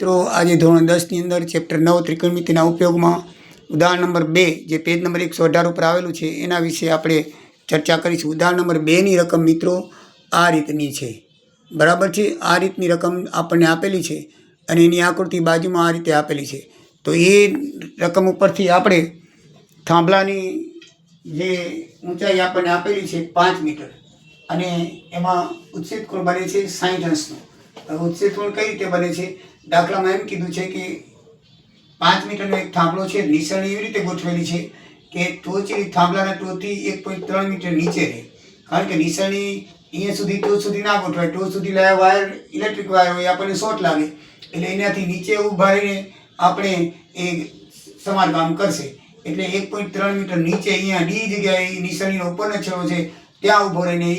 મિત્રો, આજે ધોરણ દસની અંદર ચેપ્ટર નવ ત્રિકોણમિતિના ઉપયોગમાં ઉદાહરણ નંબર બે જે પેજ નંબર એકસો અઢાર ઉપર આવેલું છે, એના વિશે આપણે ચર્ચા કરીશું. ઉદાહરણ નંબર બેની રકમ મિત્રો આ રીતની છે. બરાબર છે? આ રીતની રકમ આપણને આપેલી છે અને એની આકૃતિ બાજુમાં આ રીતે આપેલી છે. તો એ રકમ ઉપરથી આપણે થાંભલાની જે ઊંચાઈ આપણને આપેલી છે પાંચ મીટર અને એમાં ઉચ્છેદ કોણ બને છે સાઠ અંશનો. ઉચ્છેદ કોણ કઈ રીતે બને છે? દાખલામાં એમ કીધું છે કે પાંચ મીટરનો એક થાંભલો છે નિશાની એવી રીતે ગોઠવેલી છે કે ટોચની થાંભલાના ટોચથી એક પોઈન્ટ ત્રણ મીટર નીચે રહે. કારણ કે નિશાની અહીંયા સુધી, ટોચ સુધી ના ગોઠવાય. ટોચ સુધી લાયા વાયર ઇલેક્ટ્રિક વાયર હોય, આપણને શોર્ટ લાગે. એટલે એનાથી નીચે ઊભા રહીને આપણે એ સમારકામ કરશે. એટલે એક પોઈન્ટ ત્રણ મીટર નીચે અહીંયા ડી જગ્યાએ નિશાળીનો ઉપરનો છેડો છે, ત્યાં ઊભો રહીને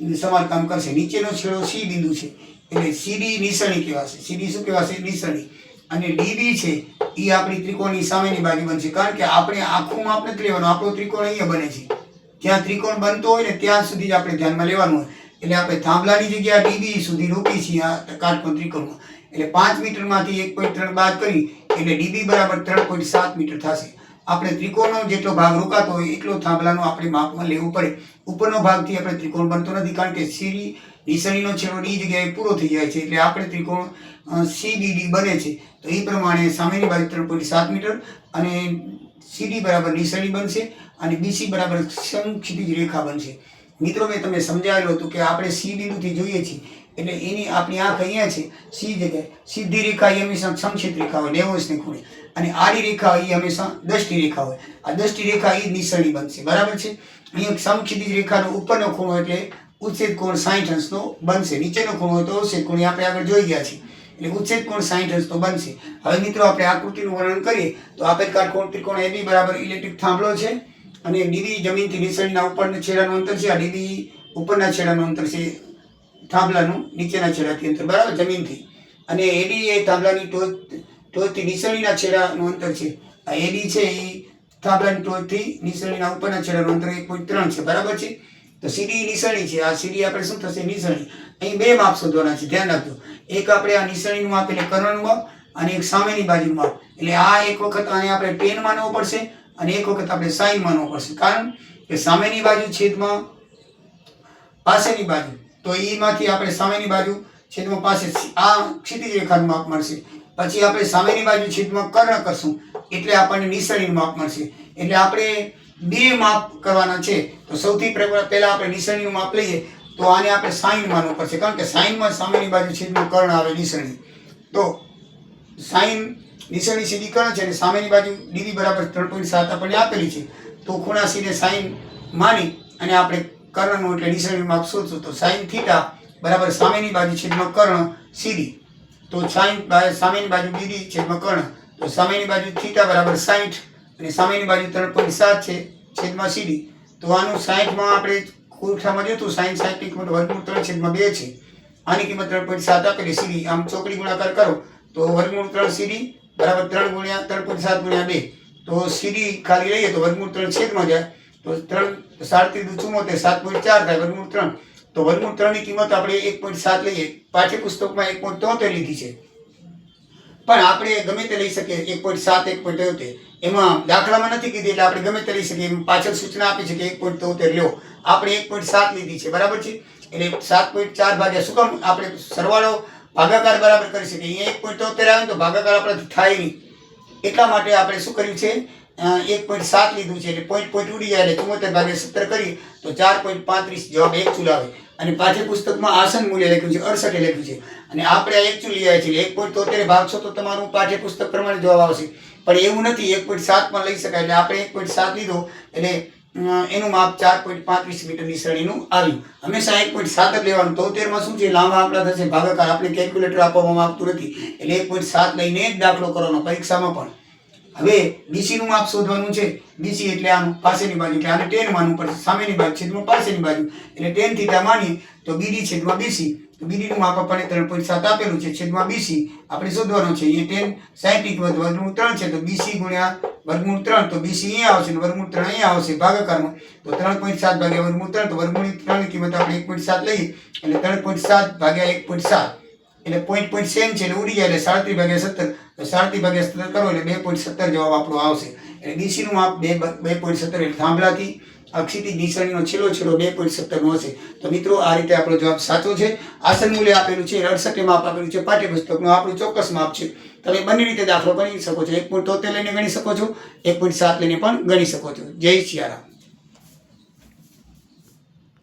એ સમારકામ કરશે. નીચેનો છેડો સી બિંદુ છે. એટલે સીડી નિશાની કહેવાશે સીડી શું કહેવાશે નિશાની અને ડીબી છે એ આપણી ત્રિકોણની સામેની બાજુ બનશે કારણ કે આપણે આખું માપ નથી લેવાનું. આપણો ત્રિકોણ અહીંયા બને છે. જ્યાં ત્રિકોણ બનતો હોય ને, ત્યાં સુધી જ આપણે ધ્યાનમાં લેવાનું હોય. એટલે આપણે થાંભલાની જગ્યા ડીબી સુધી રોકી છીએ આ કાટકોણ ત્રિકોણમાં. એટલે પાંચ મીટરમાંથી એક પોઈન્ટ ત્રણ બાદ કરી, એટલે ડીબી બરાબર ત્રણ પોઈન્ટ સાત મીટર થશે. આપણે ત્રિકોણનો જેટલો ભાગ રોકાતો હોય, એટલો થાંભલાનો આપણે માપમાં લેવું પડે. ઉપરનો ભાગથી આપણે ત્રિકોણ બનતો નથી, કારણ કે સીડી નિશાનીનો છેડો ડી જગ્યાએ પૂરો થઈ જાય છે એટલે આપણે ત્રિકોણ સીડીડી બને છે. તો એ પ્રમાણે સામેની બાજુ ત્રણ પોઈન્ટ સાત મીટર અને સીડી બરાબર નિશાની બનશે અને બીસી બરાબર સમક્ષિતિજ રેખા બનશે. મિત્રો, મેં તમને સમજાવેલું હતું કે આપણે સી બિંદુથી જોઈએ છીએ એટલે એની આપણી આંખ અહીંયા છે, સી જગ્યાએ. સીધી રેખા એ હંમેશા સમક્ષિત રેખા હોય નેવસને ખૂણે. અને આડી રેખા એ હંમેશા દષ્ટી રેખા હોય. આ દષ્ટી રેખા એ નિશાની બનશે. બરાબર છે? અહીંયા સમક્ષિતિજ રેખાનો ઉપરનો ખૂણો એટલે ઉચ્છેદ કોણ સાઠ અંશનો બનશે. નીચેનો ખૂણો હોય તો ઉચ્છેદ આપણે આગળ જોઈ ગયા છીએ. એટલે ઉચ્છેદ કોણ સાઠ અંશનો બનશે. હવે મિત્રો આપણે આકૃતિનું વર્ણન કરીએ તો આપેલ કાટકોણ ત્રિકોણ એબી બરાબર ઇલેક્ટ્રિક થાંભલો છે અને ડીબી જમીનથી નિસરણીના ઉપરના છેડાનું અંતર છે. આ ડીબી ઉપરના છેડાનું અંતર છે થાંભલાનું. નીચેના છેડાથી અંતર બરાબર જમીનથી. અને એડી એ થાંભલાની ટોચ, ટોચથી નિસરણીના છેડાનું અંતર છે. આ એડી છે એ થાંભલાની ટોચથી નિસળીના ઉપરના છેડાનું અંતર એક પોઈન્ટ ત્રણ છે. બરાબર છે? તો સીડી નિસરણી છે. આ સીડી આપણે શું થશે? નિસરણી. અહીં બે માપ શોધવાના છે. ધ્યાન રાખજો. એક આપણે આ નિસરણીનું માપ એટલે કરણનું માપ અને એક સામેની બાજુનું માપ. એટલે આ એક વખત આને આપણે ટેન માનવો પડશે અને એક વખત આપણે સાઈન માનવો પડશે. કારણ કે સામેની બાજુ છેદમાં પાસેની બાજુ. તો એમાંથી આપણે સામેની બાજુ છેદમાં પાસે આ ક્ષિતિજ રેખાનું માપ મળશે. પછી આપણે સામેની બાજુ છેદમાં કર્ણ કરશું. એટલે આપણને નિસરણીનું માપ મળશે. એટલે આપણે બે માપ કરવાના છે. તો સૌથી પહેલા આપણે નિસરણીનું માપ લઈએ. તો આને આપણે સાઈન માનવું પડશે. કારણ કે સાઈનમાં સામેની બાજુ છેદનું કર્ણ આવે નિસરણી. તો સાઈન નિસરણી સીધી કર્ણ છે અને સામેની બાજુ ડીબી બરાબર ત્રણ પોઈન્ટ સાત આપણને આપેલી છે. તો ખૂણા સીને સાઈન માની અને આપણે કર્ણનું એટલે નિસરણીનું માપ શોધશું. તો સાઈન થીટા બરાબર સામેની બાજુ છેદમાં કર્ણ સીડી. તો સાઈન સામેની બાજુ ડીડી છેદમાં કર્ણ. તો સામેની બાજુ થીટા બરાબર સાઠ અને સામેની બાજુ ત્રણ પોઈન્ટ સાત છે, છેદમાં સીડી. તો આનું સાઠમાં આપણે કોઠામાં જોતું સાઈન સાઠની કિંમત વર્ગમૂળ ત્રણ છેદમાં બે છે. આની કિંમત ત્રણ પોઈન્ટ સાત આપેલી સીડી. આમ ચોકડી ગુણાકાર કરો, તો વર્ગમૂળ ત્રણ સીડી બરાબર ત્રણ ગુણ્યા, ત્રણ પોઈન્ટ સાત ગુણ્યા બે. તો સીડી ખાલી લઈએ તો વર્ગમૂળ ત્રણ છેદમાં જાય, તો ત્રણ સાડત્રીસ દુ ચુમ્મોતેર સાત પોઈન્ટ ચાર થાય વર્ગમૂળ ત્રણ. તો વર્ગમૂળ ત્રણની કિંમત આપણે એક પોઈન્ટ સાત લઈએ. પાઠ્યપુસ્તકમાં એક પોઈન્ટ તોતેર લીધી છે. પણ આપણે ગમે તે લઈ શકીએ. એક પોઈન્ટ સાત, એક પોઈન્ટ તોતેર. એમાં દાખલામાં નથી કીધી એટલે આપણે ગમે તે લઈ શકીએ. પાછળ સૂચના આપી છે કે એક પોઈન્ટ તોતેર. લ્યો, આપણે એક પોઈન્ટ સાત લીધી છે. બરાબર છે? એટલે સાત પોઈન્ટ ચાર ભાગ્યા શું કામ? આપણે સરવાળો ભાગાકાર બરાબર કરી શકીએ. અહીંયા એક પોઈન્ટ તોતેર આવે તો ભાગાકાર આપણે થાય નહીં. એટલા માટે આપણે શું કર્યું છે? એક પોઈન્ટ સાત લીધું છે. એટલે પોઈન્ટ પોઈન્ટ ઉડી જાય એટલે ચુમ્મોતેર ભાગે સત્તર કરી તો ચાર પોઈન્ટ પાંત્રીસ. જવાબ એક ચૂલ આવે. અને પાઠ્યપુસ્તકમાં આસન મૂલ્ય લખ્યું છે, અડસઠે લખ્યું છે. અને આપણે આ એક ચૂલ લઈ આવ્યા છીએ એક પોઈન્ટ તોતેર ભાગશો તો તમારું પાઠ્યપુસ્તક પ્રમાણે જવાબ આવશે. પણ એવું નથી, એક પોઈન્ટ સાત પણ લઈ શકાય, એટલે આપણે એક પોઈન્ટ સાત લીધો, એટલે એનું માપ ચાર પોઈન્ટ પાંત્રીસ મીટરની શ્રેણીનું આવ્યું. હંમેશા એક પોઈન્ટ સાત જ લેવાનું. તોતેરમાં શું છે, લાંબા આંકડા થશે, ભાગાકાર, આપણે કેલ્ક્યુલેટર આપવામાં આવતું નથી. એટલે એક પોઈન્ટ સાત લઈને જ દાખલો કરવાનો, પરીક્ષામાં પણ. હવે બીસીનું માપ શોધવાનું છે. બીસી એટલે આનું પાસેની બાજુ, એટલે આને ટેન માનવું પડશે. સામેની બાજુ છેદમાં પાસેની બાજુ. એટલે ટેન થીટા માની તો બીડી છેદમાં બીસી તો BD નું માપ આપણને ત્રણ પોઈન્ટ સાત આપેલું છે, છેદમાં બીસી આપણે શોધવાનું છે એ ટેન કિંમત વર્ગમૂળ ત્રણ છે, તો બીસી ગુણ્યા વર્ગમૂળ ત્રણ. તો બીસી અહીંયા આવશે ને વર્ગમૂળ ત્રણ અહીંયા આવશે ભાગાકારમાં. તો ત્રણ પોઈન્ટ સાત ભાગ્યા વર્ગમૂળ ત્રણ, તો વર્ગમૂળ ત્રણની કિંમત આપણે એક પોઈન્ટ સાત લઈએ. એટલે ત્રણ પોઈન્ટ સાત ભાગ્યા એક પોઈન્ટ સાત. એટલે પોઈન્ટ પોઈન્ટ સેમ છે એટલે ઉડી જાય એટલે સાડત્રીસ ભાગ્યા સત્તર સાડત્રીસ ભાગ્યા સત્તર કરો એટલે બે પોઈન્ટ સત્તર જવાબ આપણો આવશે. એટલે બીસીનું માપ બે બે પોઈન્ટ સત્તર એટલે થાંભલાથી અક્ષિતિ નિશાનીનો છેલ્લો છેલ્લો બે પોઈન્ટ સત્તરનો હશે. તો મિત્રો, આ રીતે આપણો જવાબ સાચો છે. આસન મૂલ્ય આપેલું છે અડસઠે માપ આપેલું છે, પાઠ્યપુસ્તકનું આપણું ચોક્કસ માપ છે. તમે બંને રીતે દાખલો ગણી શકો છો. એક પોઈન્ટ તોતેર લઈને ગણી શકો છો, એક પોઈન્ટ સાત લઈને પણ ગણી શકો છો. જય સિયારામ